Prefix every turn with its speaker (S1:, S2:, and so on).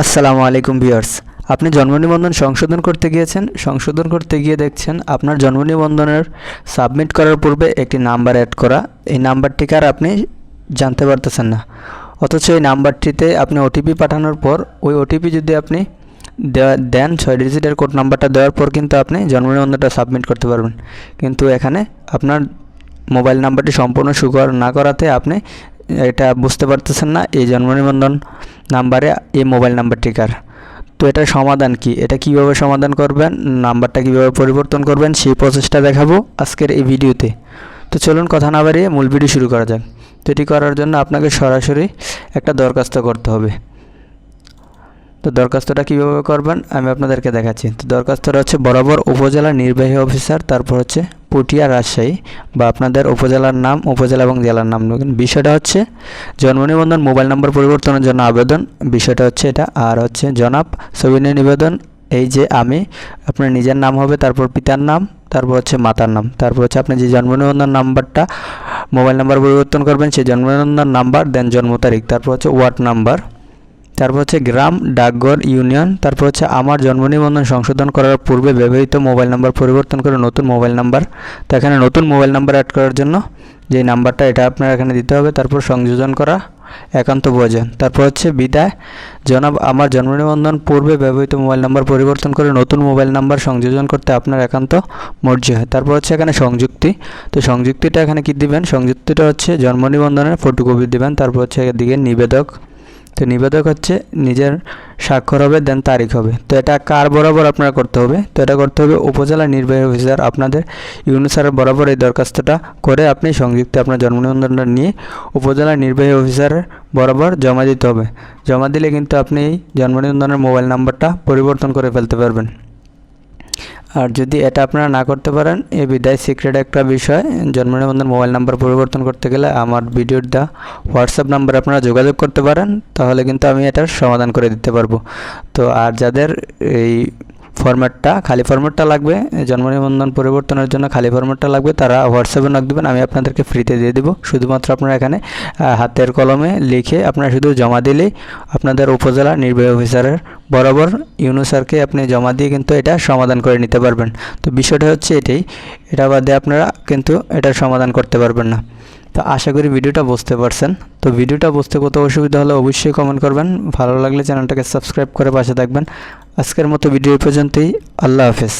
S1: আসসালামু আলাইকুম ভিউয়ার্স। আপনি জন্ম নিবন্ধন সংশোধন করতে গিয়েছেন। সংশোধন করতে গিয়ে দেখছেন আপনার জন্ম নিবন্ধনের সাবমিট করার পূর্বে একটি নাম্বার অ্যাড করা। এই নাম্বারটিকে আর আপনি জানতে পারতেছেন না। অথচ এই নাম্বারটিতে আপনি ওটিপি পাঠানোর পর, ওই ওটিপি যদি আপনি দেন, ছয় ডিজিটের কোড নাম্বারটা দেওয়ার পর কিন্তু আপনি জন্ম নিবন্ধনটা সাবমিট করতে পারবেন। কিন্তু এখানে আপনার মোবাইল নাম্বারটি সম্পূর্ণ সুকর না করাতে আপনি এটা বুঝতে পারতেছেন না, এই জন্ম নিবন্ধন নাম্বারে এই মোবাইল নাম্বারটি কার। তো এটার সমাধান কি? এটা কীভাবে সমাধান করবেন? নাম্বারটা কীভাবে পরিবর্তন করবেন? সেই প্রসেসটা দেখাবো আজকের এই ভিডিওতে। তো চলুন কথা না বাড়িয়ে মূল ভিডিও শুরু করা যাক। তো এটি করার জন্য আপনাকে সরাসরি একটা দরখাস্ত করতে হবে। তো দরখাস্তটা কীভাবে করবেন? আমি আপনাদেরকে দেখাচ্ছি। তো দরখাস্তটা হচ্ছে বরাবর উপজেলা নির্বাহী অফিসার, তারপর হচ্ছে পুটিয়া রাজশাহী বা আপনাদের উপজেলার নাম, উপজেলা এবং জেলার নাম নেবেন বিষয়টা হচ্ছে জন্ম নিবন্ধন, মোবাইল নম্বর পরিবর্তনের জন্য আবেদন। বিষয়টা হচ্ছে এটা। আর হচ্ছে জনাব সবিনয় নিবেদন। এই যে আমি, আপনার নিজের নাম হবে, তারপর পিতার নাম, তারপর হচ্ছে মাতার নাম। তারপর হচ্ছে আপনি যে জন্ম নিবন্ধন নাম্বারটা, মোবাইল নাম্বার পরিবর্তন করবেন, সেই জন্ম নিবন্ধন নাম্বার, দেন জন্ম তারিখ। তারপর হচ্ছে ওয়ার্ড নাম্বার। তারপর হচ্ছে গ্রাম, ডাকঘর, ইউনিয়ন, তারপর হচ্ছে আমার জন্ম নিবন্ধন সংশোধন করার পূর্বে ব্যবহৃত মোবাইল নাম্বার পরিবর্তন করে নতুন মোবাইল নাম্বার। তো এখানে নতুন মোবাইল নাম্বার অ্যাড করার জন্য যে নাম্বারটা, এটা আপনার এখানে দিতে হবে। তারপর সংযোজন করা, একান্ত প্রয়োজন। তারপর হচ্ছে বিদায়। জনাব, আমার জন্ম নিবন্ধন পূর্বে ব্যবহৃত মোবাইল নাম্বার পরিবর্তন করে নতুন মোবাইল নাম্বার সংযোজন করতে আপনার একান্ত মর্জি হয়। তারপর হচ্ছে এখানে সংযুক্তি। তো সংযুক্তিটা এখানে কি দিবেন? সংযুক্তিটা হচ্ছে জন্ম নিবন্ধনের ফটোকপি দিবেন। তারপর হচ্ছে এদিকে নিবেদক। তো নিবেদক হচ্ছে, নিজের স্বাক্ষর হবে দেন তারিখ হবে। তো এটা কার বরাবর আপনারা করতে হবে? তো এটা করতে হবে উপজেলা নির্বাহী অফিসার। আপনাদের ইউনুসারের বরাবর এই দরখাস্তটা করে আপনি সংযুক্ত আপনার জন্ম নিবন্ধনটা নিয়ে উপজেলা নির্বাহী অফিসারের বরাবর জমা দিতে হবে। জমা দিলে কিন্তু আপনি এই জন্ম নিবন্ধনের মোবাইল নাম্বারটা পরিবর্তন করে ফেলতে পারবেন। আর যদি এটা আপনারা না করতে পারেন এ বিদায় সিক্রেট একটা বিষয়, জন্ম নিবন্ধন মোবাইল নাম্বার পরিবর্তন করতে গেলে আমার ভিডিওর দা হোয়াটসঅ্যাপ নাম্বারে আপনারা যোগাযোগ করতে পারেন, তাহলে কিন্তু আমি এটার সমাধান করে দিতে পারব। তো আর যাদের এই ফরম্যাটটা খালি ফরম্যাটটা লাগবে, জন্ম নিবন্ধন পরিবর্তনের জন্য খালি ফরম্যাটটা লাগবে, তারা হোয়াটসঅ্যাপে নক দেবেন, আমি আপনাদেরকে ফ্রিতে দিয়ে দেবো। শুধুমাত্র আপনারা এখানে হাতের কলমে লিখে আপনারা শুধু জমা দিলেই আপনাদের উপজেলা নির্বাহী অফিসারের বরাবর ইউনুসারকে আপনি জমা দিয়ে কিন্তু এটা সমাধান করে নিতে পারবেন। তো বিষয়টা হচ্ছে এটাই, এটা বাদে আপনারা কিন্তু এটা সমাধান করতে পারবেন না। তো আশা করি ভিডিওটা বুঝতে পারছেন। তো ভিডিওটা বুঝতে কত অসুবিধা হলে অবশ্যই কমেন্ট করবেন। ভালো লাগলে চ্যানেলটাকে সাবস্ক্রাইব করে পাশে থাকবেন। আজকের মতো ভিডিও পর্যন্তই। আল্লাহ হাফেজ।